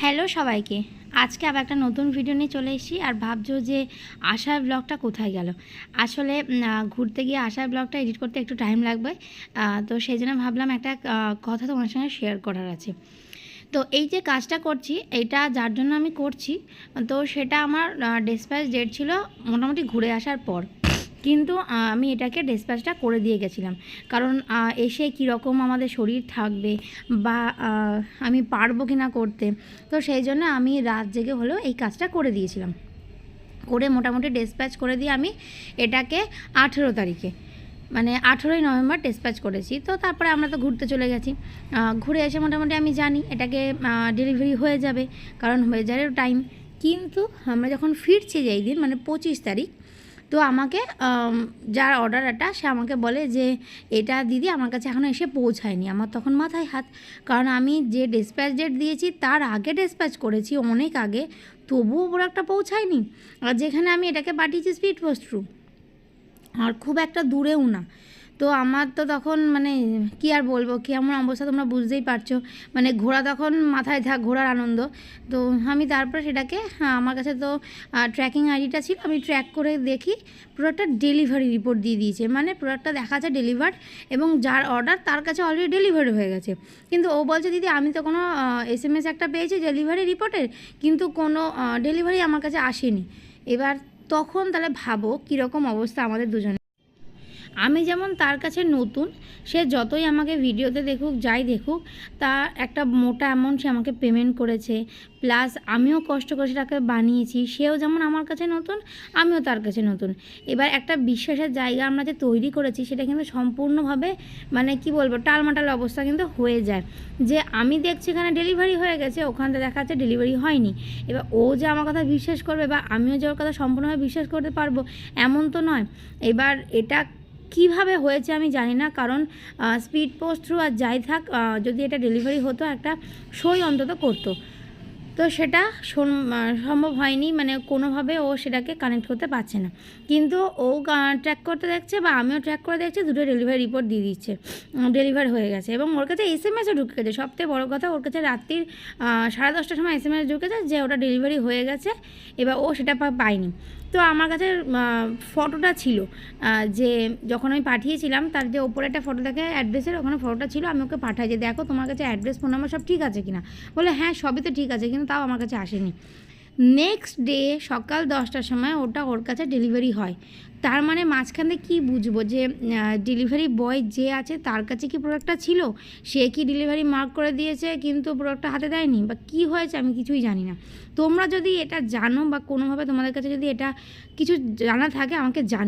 Hello সবাইকে। আজকে আবার একটা নতুন ভিডিও নিয়ে চলে এসেছি আর ভাবছ যে আশার ব্লগটা কোথায় গেল? আসলে ঘুরতে গিয়ে আশার ব্লগটা এডিট করতে একটু টাইম লাগবে। তো সেই জন্য ভাবলাম একটা কথা তোমার সঙ্গে শেয়ার করার আছে। তো এই যে কাজটা করছি, এটা যার জন্য আমি করছি, তো সেটা আমার ডিসপ্যাচ ডেট ছিল মোটামুটি ঘুরে আসার পর। কিন্তু আমি এটাকে ডিসপ্যাচটা করে দিয়ে গেছিলাম। কারণ এসে কীরকম আমাদের শরীর থাকবে বা আমি পারব কি না করতে, তো সেই জন্য আমি রাত জেগে হলেও এই কাজটা করে দিয়েছিলাম। করে মোটামুটি ডিসপ্যাচ করে দিয়ে আমি এটাকে আঠেরো তারিখে মানে আঠেরোই নভেম্বর ডিসপ্যাচ করেছি। তো তারপরে আমরা তো ঘুরতে চলে গেছি। ঘুরে এসে মোটামুটি আমি জানি এটাকে ডেলিভারি হয়ে যাবে, কারণ হয়ে যাবে টাইম কিন্তু আমরা যখন ফিরছি যেই দিন মানে পঁচিশ তারিখ তো আমাকে যার অর্ডার এটা সে আমাকে বলে যে, এটা দিদি আমার কাছে এখনও এসে পৌঁছায়নি। আমার তখন মাথায় হাত। কারণ আমি যে ডিসপ্যাচ ডেট দিয়েছি, তার আগে ডিসপ্যাচ করেছি অনেক আগে। তবুও প্রোডাক্টটা পৌঁছায়নি। আর যেখানে আমি এটাকে পাঠিয়েছি স্পিড পোস্ট থ্রু আর খুব একটা দূরেও না। তো আমার তো তখন মানে কি আর বলব? কেমন অবস্থা তোমরা বুঝতেই পারছ। মানে ঘোরা তখন মাথায় থাক ঘোরার আনন্দ। তো আমি তারপরে সেটাকে হ্যাঁ, আমার কাছে তো ট্র্যাকিং আইডিটা ছিল আমি ট্র্যাক করে দেখি প্রোডাক্টটা ডেলিভারি রিপোর্ট দিয়ে দিয়েছে। মানে প্রোডাক্টটা দেখা যাচ্ছে ডেলিভার্ড এবং যার অর্ডার তার কাছে অলরেডি ডেলিভারি হয়ে গেছে। কিন্তু ও বলছে দিদি আমি তো কোনো এস এম এস একটা পেয়েছি ডেলিভারি রিপোর্টের কিন্তু কোনো ডেলিভারি আমার কাছে আসেনি। এবার তখন তাহলে ভাবো কীরকম অবস্থা আমাদের দুজনে আমি যেমন তার কাছে নতুন, সে যতই আমাকে ভিডিওতে দেখুক, যাই দেখুক, তা একটা মোটা অ্যামাউন্ট সে আমাকে পেমেন্ট করেছে প্লাস আমিও কষ্ট করে সেটাকে বানিয়েছি, সেও যেমন আমার কাছে নতুন, আমিও তার কাছে নতুন। এবার একটা বিশ্বাসের জায়গা আমরা যে তৈরি করেছি, সেটা কিন্তু সম্পূর্ণভাবে মানে কি বলব, টালমাটাল অবস্থা কিন্তু হয়ে যায়। যে আমি দেখছি এখানে ডেলিভারি হয়ে গেছে, ওখান দেখা যাচ্ছে ডেলিভারি হয়নি। এবার ও যে আমার কথা বিশ্বাস করবে, বা আমিও যে ওর কথা সম্পূর্ণভাবে বিশ্বাস করতে পারব, এমন তো নয়। এবার এটা কীভাবে হয়েছে আমি জানি না, কারণ স্পিড পোস্ট থ্রু আর যাই থাক যদি এটা ডেলিভারি হতো একটা সই অন্তত করতো। তো সেটা সম্ভব হয়নি মানে কোনোভাবে ও সেটাকে কানেক্ট করতে পারছে না। কিন্তু ও ট্র্যাক করতে দেখছে বা আমিও ট্র্যাক করে দেখছি, দুটো ডেলিভারি রিপোর্ট দিয়ে দিচ্ছে। ডেলিভার হয়ে গেছে এবং ওর কাছে এস এম এসও ঢুকে গেছে সবথেকে বড়ো কথা, ওর কাছে রাত্রির সাড়ে দশটার সময় এস এম এস ঢুকেছে যে ওটা ডেলিভারি হয়ে গেছে, এবার ও সেটা পায়নি। তো আমার কাছে ফটোটা ছিল। যে যখন আমি পাঠিয়েছিলাম, তার যে ওপরে একটা ফটো দেখে অ্যাড্রেসের, ওখানে ফটোটা ছিল, আমি ওকে পাঠাই যে, দেখো, তোমার কাছে অ্যাড্রেস, ফোন নাম্বার সব ঠিক আছে কিনা? বলে হ্যাঁ সবই তো ঠিক আছে, কিন্তু তাও আমার কাছে আসেনি। নেক্সট ডে সকাল দশটার সময় ওটা ওর কাছে ডেলিভারি হয়। তার মানে মাঝখানে কি বুঝব যে ডেলিভারি বয় যে আছে তার কাছে কি প্রোডাক্টটা ছিল? সে কি ডেলিভারি মার্ক করে দিয়েছে কিন্তু প্রোডাক্টটা হাতে দেয়নি? বা কি হয়েছে আমি কিছুই জানি না। তোমরা যদি এটা জানো বা কোনোভাবে তোমাদের কাছে যদি এটা কিছু জানা থাকে আমাকে জান